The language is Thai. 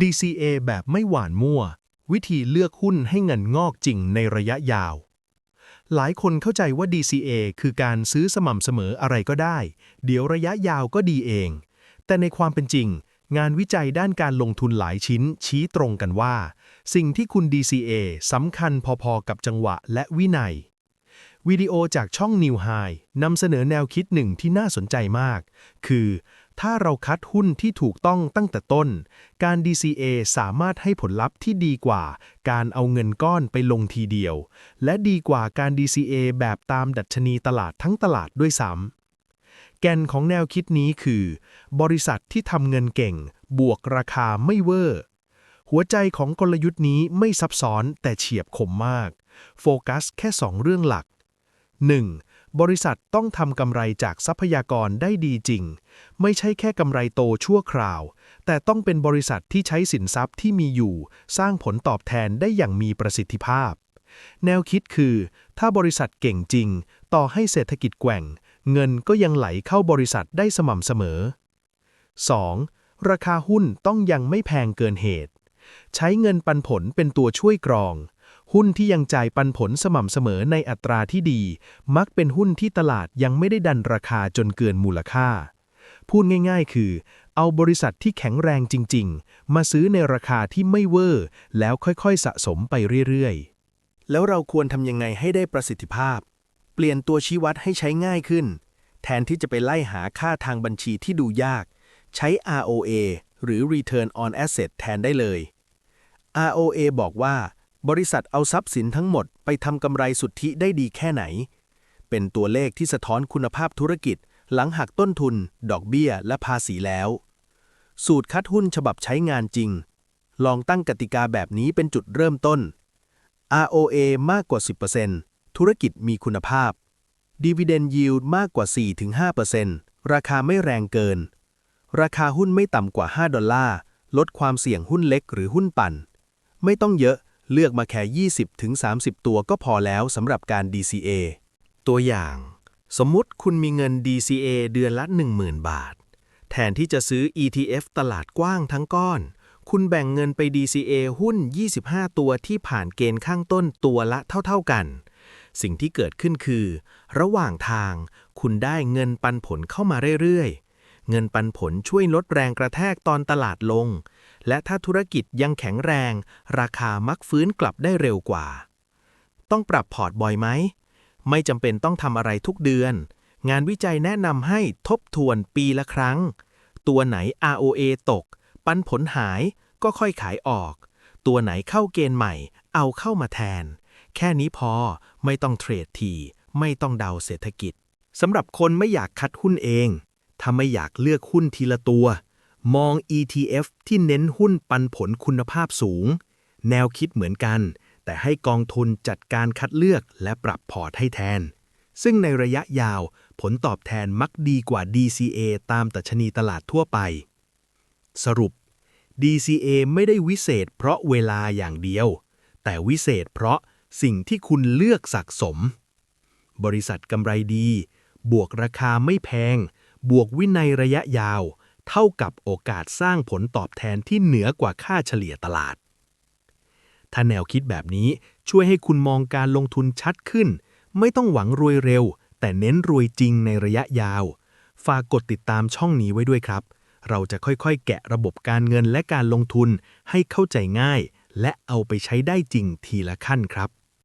DCA แบบไม่หวานมั่ว วิธีเลือกหุ้นให้เงินงอกจริงในระยะยาว หลายคนเข้าใจว่า DCA คือการซื้อสม่ำเสมออะไรก็ได้ เดี๋ยวระยะยาวก็ดีเอง แต่ในความเป็นจริง งานวิจัยด้านการลงทุนหลายชิ้นชี้ตรงกันว่า สิ่งที่คุณ DCA สำคัญพอๆกับจังหวะและวินัยวิดีโอจากช่อง New High นำเสนอแนวคิดหนึ่งที่น่าสนใจมาก คือ ถ้าเราคัดหุ้นที่ถูกต้องตั้งแต่ต้น การ DCA สามารถให้ผลลัพธ์ที่ดีกว่า การเอาเงินก้อนไปลงทีเดียว และดีกว่าการ DCA แบบตามดัชนีตลาดทั้งตลาดด้วยซ้ำแกนของแนวคิดนี้คือ บริษัทที่ทำเงินเก่ง บวกราคาไม่เวอร์ หัวใจของกลยุทธ์นี้ไม่ซับซ้อนแต่เฉียบคมมาก โฟกัสแค่ 2 เรื่องหลัก 1. บริษัทต้องทำกำไรจากทรัพยากรได้ดีจริง ไม่ใช่แค่กำไรโตชั่วคราว แต่ต้องเป็นบริษัทที่ใช้สินทรัพย์ที่มีอยู่ สร้างผลตอบแทนได้อย่างมีประสิทธิภาพ แนวคิดคือ ถ้าบริษัทเก่งจริง ต่อให้เศรษฐกิจแกว่ง เงินก็ยังไหลเข้าบริษัทได้สม่ำเสมอ 2. ราคาหุ้นต้องยังไม่แพงเกินเหตุ ใช้เงินปันผลเป็นตัวช่วยกรอง หุ้นที่ยังจ่ายปันผลสม่ำเสมอในอัตราที่ดี มักเป็นหุ้นที่ตลาดยังไม่ได้ดันราคาจนเกินมูลค่า พูดง่ายๆ คือ เอาบริษัทที่แข็งแรงจริง ๆ มาซื้อในราคาที่ไม่เวอร์ แล้วค่อยๆสะสมไปเรื่อยๆ แล้วเราควรทำยังไงให้ได้ประสิทธิภาพ เปลี่ยนตัวชี้วัดให้ใช้ง่ายขึ้น แทนที่จะไปไล่หาค่าทางบัญชีที่ดูยาก ใช้ ROA หรือ Return on Asset แทนได้เลย ROA บอกว่า บริษัทเอาทรัพย์สินทั้งหมดไปทำกำไรสุทธิได้ดีแค่ไหน เป็นตัวเลขที่สะท้อนคุณภาพธุรกิจ หลังหักต้นทุน ดอกเบี้ย และภาษีแล้ว สูตรคัดหุ้นฉบับใช้งานจริง ลองตั้งกติกาแบบนี้เป็นจุดเริ่มต้น ROA มากกว่า 10%ธุรกิจมีคุณภาพ Dividend Yield มากกว่า 4-5%ราคาไม่แรงเกิน ราคาหุ้นไม่ต่ำกว่า 5 ดอลลาร์ ลดความเสี่ยงหุ้นเล็กหรือหุ้นปั่น ไม่ต้องเยอะ เลือกมาแค่ 20-30 ตัวก็พอแล้วสำหรับการ DCA ตัวอย่าง สมมุติคุณมีเงิน DCA เดือนละ 10,000 บาท แทนที่จะซื้อ ETF ตลาดกว้างทั้งก้อน คุณแบ่งเงินไป DCA หุ้น 25 ตัวที่ผ่านเกณฑ์ข้างต้นตัวละเท่า ๆกัน สิ่งที่เกิดขึ้นคือ ระหว่างทางคุณได้เงินปันผลเข้ามาเรื่อยๆ เงินปันผลช่วยลดแรงกระแทกตอนตลาดลง และถ้าธุรกิจยังแข็งแรง ราคามักฟื้นกลับได้เร็วกว่า ต้องปรับพอร์ตบ่อยไหม ไม่จำเป็นต้องทำอะไรทุกเดือน งานวิจัยแนะนำให้ทบทวนปีละครั้ง ตัวไหน ROA ตก ปันผลหายก็ค่อยขายออก ตัวไหนเข้าเกณฑ์ใหม่ เอาเข้ามาแทน แค่นี้พอไม่ต้องเทรดที ไม่ต้องเดาเศรษฐกิจสำหรับคนไม่อยากคัดหุ้นเอง ถ้าไม่อยากเลือกหุ้นทีละตัว มอง ETF ที่เน้นหุ้นปันผลคุณภาพสูง แนวคิดเหมือนกัน แต่ให้กองทุนจัดการคัดเลือกและปรับพอร์ตให้แทน ซึ่งในระยะยาวผลตอบแทนมักดีกว่า DCA ตามตัชนีตลาดทั่วไป สรุป DCA ไม่ได้วิเศษเพราะเวลาอย่างเดียว แต่วิเศษเพราะสิ่งที่คุณเลือกสะสม บริษัทกำไรดี บวกราคาไม่แพง บวกวินัยระยะยาว เท่ากับโอกาสสร้างผลตอบแทนที่เหนือกว่าค่าเฉลี่ยตลาด ถ้าแนวคิดแบบนี้ช่วยให้คุณมองการลงทุนชัดขึ้น ไม่ต้องหวังรวยเร็ว แต่เน้นรวยจริงในระยะยาว ฝากกดติดตามช่องนี้ไว้ด้วยครับ เราจะค่อยๆ แกะระบบการเงินและการลงทุนให้เข้าใจง่าย และเอาไปใช้ได้จริงทีละขั้นครับ